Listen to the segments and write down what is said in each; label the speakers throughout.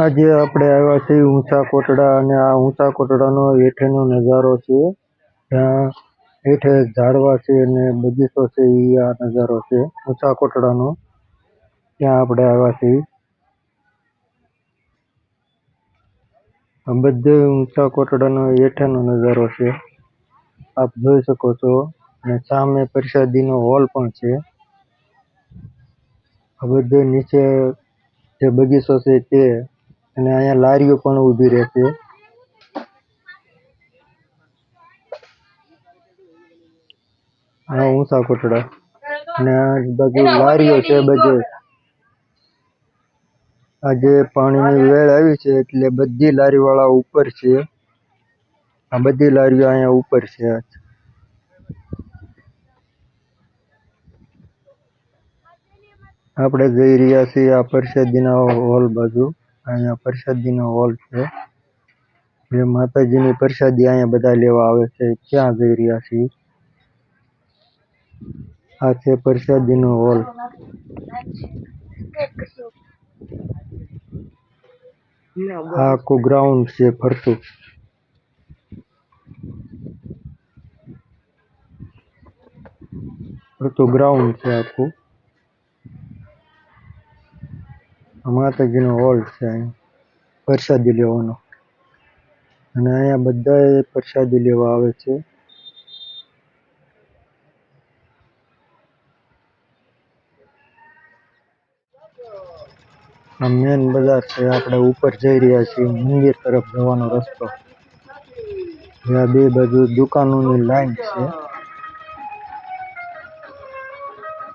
Speaker 1: આજે આપણે આવ્યા છીએ ઊંચા કોટડા અને આ ઊંચા કોટડાનો હેઠેનો નજારો છે. ત્યાં હેઠે ઝાડવા છે અને બગીચો છે, એ આ નજારો છે ઊંચા કોટડાનો ત્યાં આપણે આવ્યા છીએ. બધે ઊંચા કોટડાનો હેઠેનો નજારો છે. આપ જોઈ શકો છો. અને સામે પ્રસાદીનો હોલ પણ છે. બધે નીચે જે બગીચો છે તે અને અહીંયા લારીઓ પણ ઊભી રહે છે આ ઊંચા કોટડા. અને આજુબાજુ લારીઓ છે બધે. આજે પાણીની વેળ આવી છે એટલે બધી લારી વાળા ઉપર છે. આ બધી લારીઓ અહીંયા ઉપર છે. આપણે જઈ રહ્યા છીએ આ પરસેદીના હોલ બાજુ. અહીંયા પ્રસાદીનો હોલ છે. જે માતાજીની પ્રસાદી અહીંયા બધા લેવા આવે છે. ક્યાં જઈ રહ્યા છીએ? આ છે પ્રસાદીનો હોલ. આ આખું ગ્રાઉન્ડ છે ફરતું. ફરતું ગ્રાઉન્ડ છે આખું આ માતાજીનો હોલ છે. પ્રસાદી લેવાનો. અને અહીંયા બધા પ્રસાદી લેવા આવે છે. આ મેન બજાર છે. આપણે ઉપર જઈ રહ્યા છીએ. મંદિર તરફ જવાનો રસ્તો. આ બે બાજુ દુકાનોની લાઈન છે.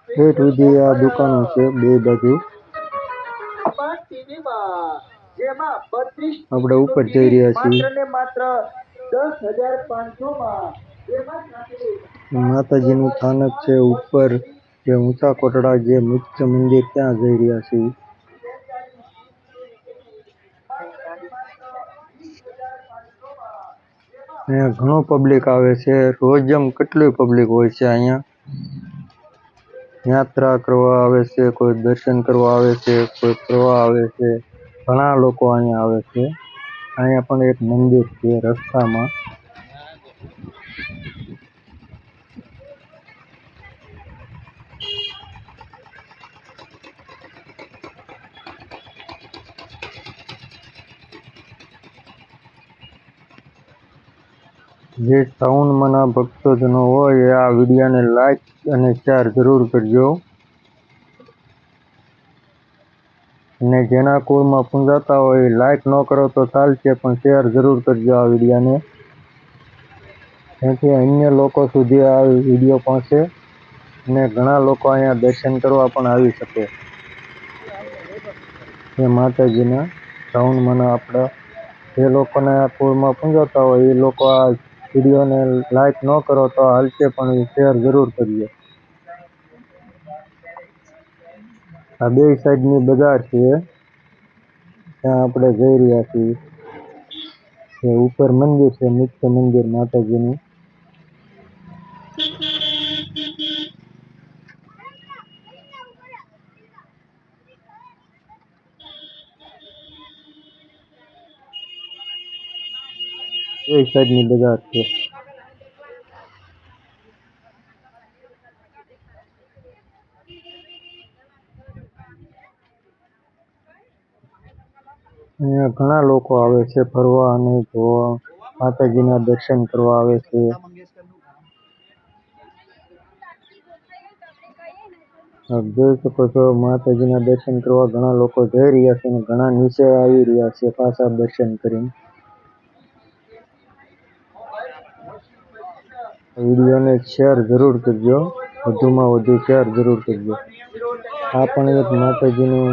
Speaker 1: ઠેઠ સુધી આ દુકાનો છે બે બાજુ. આપણે ઉપર જઈ રહ્યા છીએ. માતાજીનું સ્થાનક છે ઉપર જે ઊંચા કોટડા જે મુખ્ય મંદિર ત્યાં જઈ રહ્યા છીએ. અહીંયા ઘણું પબ્લિક આવે છે. રોજ એમ કેટલું પબ્લિક હોય છે અહીંયા? યાત્રા કરવા આવે છે, કોઈ દર્શન કરવા આવે છે, કોઈ ફરવા આવે છે, ઘણા લોકો અહીંયા આવે છે. અહીંયા પણ એક મંદિર છે રસ્તામાં. જે શ્રાવણમાંના ભક્તજનો હોય એ આ વિડીયોને લાઈક અને શેર જરૂર કરજો. અને જેના કુળમાં પૂંજાતા હોય એ લાઈક ન કરો તો ચાલશે, પણ શેર જરૂર કરજો આ વિડીયોને. જેથી અન્ય લોકો સુધી આ વીડિયો પહોંચે અને ઘણા લોકો અહીંયા દર્શન કરવા પણ આવી શકે. એ માતાજીના શ્રાવણમાંના આપણા જે લોકોને આ કુળમાં પૂંજાતા હોય એ લોકો આ વિડીયોને લાઈક ન કરો તો હાલશે પણ શેર જરૂર કરજો આ બે સાઈડની બજાર છે. ત્યાં આપણે જઈ રહ્યા છીએ. ઉપર મંદિર છે, મુખ્ય મંદિર માતાજીનું. બે સાઈડની બજાર છે. અહીંયા ઘણા લોકો આવે છે ફરવા અને જોવા. માતાજીના દર્શન કરવા આવે છે. જોઈ શકો છો, માતાજીના દર્શન કરવા ઘણા લોકો જઈ રહ્યા છે અને ઘણા નીચે આવી રહ્યા છે પાછા દર્શન કરીને. વિડીયોને શેર જરૂર કરજો. વધુમાં વધુ શેર જરૂર કરજો. આ પણ એક માતાજીનું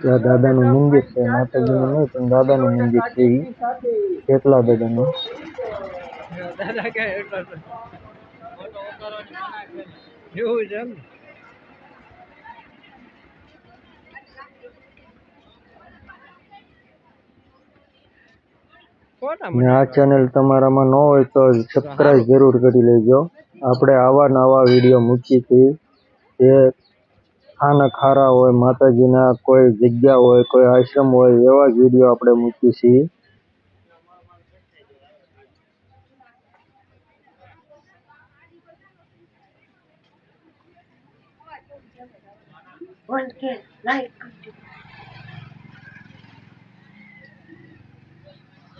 Speaker 1: ત્યાં દાદાનું મંદિર છે. માતાજીનું નહીં, પણ દાદાનું મંદિર છે એ કેટલા દાદાનું.
Speaker 2: એવું છે
Speaker 1: અને આ ચેનલ તમારામાં ન હોય તો સબસ્ક્રાઇબ જરૂર કરી લેજો. આપણે આવા નવા વીડિયો મૂકી છીએ. એ સ્થાનક ખારા હોય માતાજીના કોઈ જગ્યા હોય કોઈ આશ્રમ હોય એવા જ વીડિયો આપણે મૂકીએ છીએ.
Speaker 3: One like.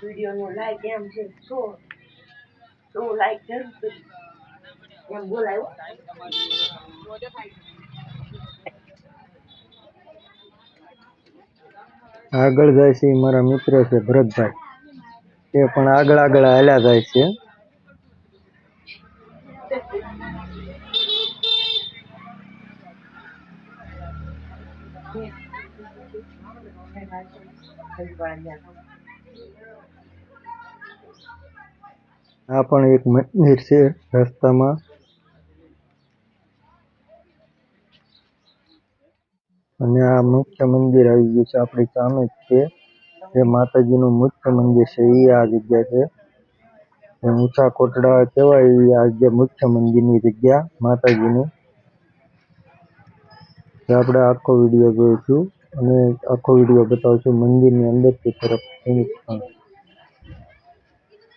Speaker 3: વીડિયો લાઈક એમ છે સો સો લાઈક જરૂર કરી. એમ બોલાયો?
Speaker 1: આગળ જાય છે મારા મિત્ર છે ભરતભાઈ. એ પણ આગળ આગળ હાલ્યા જાય છે. આ પણ એક મંદિર છે રસ્તામાં. અને આ મુખ્ય મંદિર આવી ગયું છે આપણી સામે જ છે. જે માતાજીનું મુખ્ય મંદિર છે એ આ જગ્યા છે. ઊંચા કોટડા કહેવાય એ આ જે મુખ્ય મંદિરની જગ્યા માતાજીની. આપણે આખો વીડિયો જોઈશું અને આખો વીડિયો બતાવશું મંદિરની અંદરથી તરફ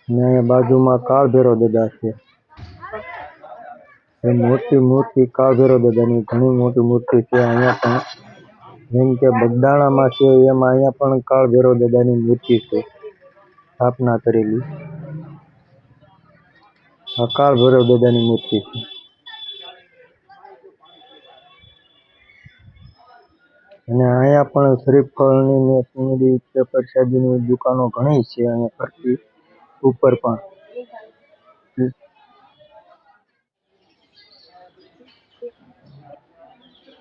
Speaker 1: અહીંયા બાજુમાં કાળ ભૈરવ દાદા છે. એ મોટી મૂર્તિ કાળ ભૈરવ દાદાની ઘણી મોટી મૂર્તિ છે. અહીંયા પણ જેમ કે બગદાણામાં છે, એમાં અહીંયા પણ કાળ ભૈરવ દાદાની મૂર્તિ છે. સ્થાપના કરેલી. આ કાળ ભૈરવ દાદાની મૂર્તિ છે. અને અહીંયા પણ શ્રીફળની ને સુંદરી કે પ્રસાદીની દુકાનો ઘણી છે. અહીંયા ફરતી ઉપર પણ.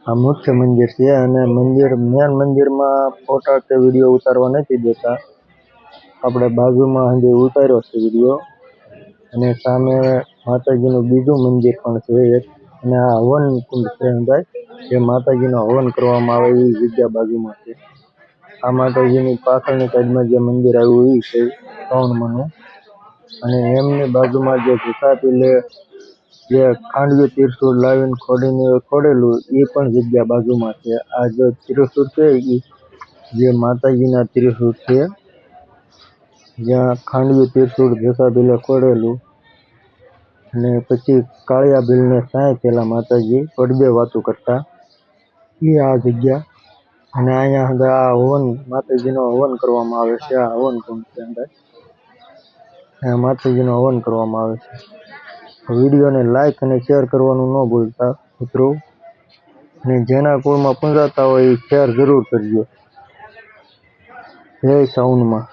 Speaker 1: આ મુખ્ય મંદિર છે અને મંદિર મેન મંદિરમાં ફોટા કે વીડિયો ઉતારવા નથી દેતા. આપણે બાજુમાં હંધે ઉતાર્યો છે વીડિયો અને સામે માતાજીનું બીજું મંદિર પણ છે એક. અને આ હવન કુંડ છે અંદાજ. જે માતાજીનો હવન કરવામાં આવે એવી જગ્યા બાજુમાં છે. આ માતાજીની પાછળની સાઈડમાં જે મંદિર આવ્યું એ છે શ્રાવણમાંનું. અને એમની બાજુમાં જે જુસાપીલે જે ખાંડવી ત્રિશૂળ લાવીને ખોડીને ખોડેલું, એ પણ જગ્યા બાજુમાં છે. આ જે ત્રિશૂળ છે એ જે માતાજીના ત્રિશૂળ છે, જ્યાં ખાંડવી ત્રિશૂળ જસાભીલે ખોડેલું. અને પછી કાળિયા ભીલને સાંય પેલા માતાજી પડદે વાતું કરતા. એ આ જગ્યા. અને અહીંયા આગળ આ હવન, માતાજીનો હવન કરવામાં આવે છે, આ હવન કુંડ છે અંદર. અહીંયા માતાજીનો હવન કરવામાં આવે છે. વિડીયોને લાઇક અને શેર કરવાનું ન ભૂલતા મિત્રો. અને જેના કુળમાં પૂંજાતા હોય એ શેર જરૂર કરજો. જય સાઉન્ડમાં.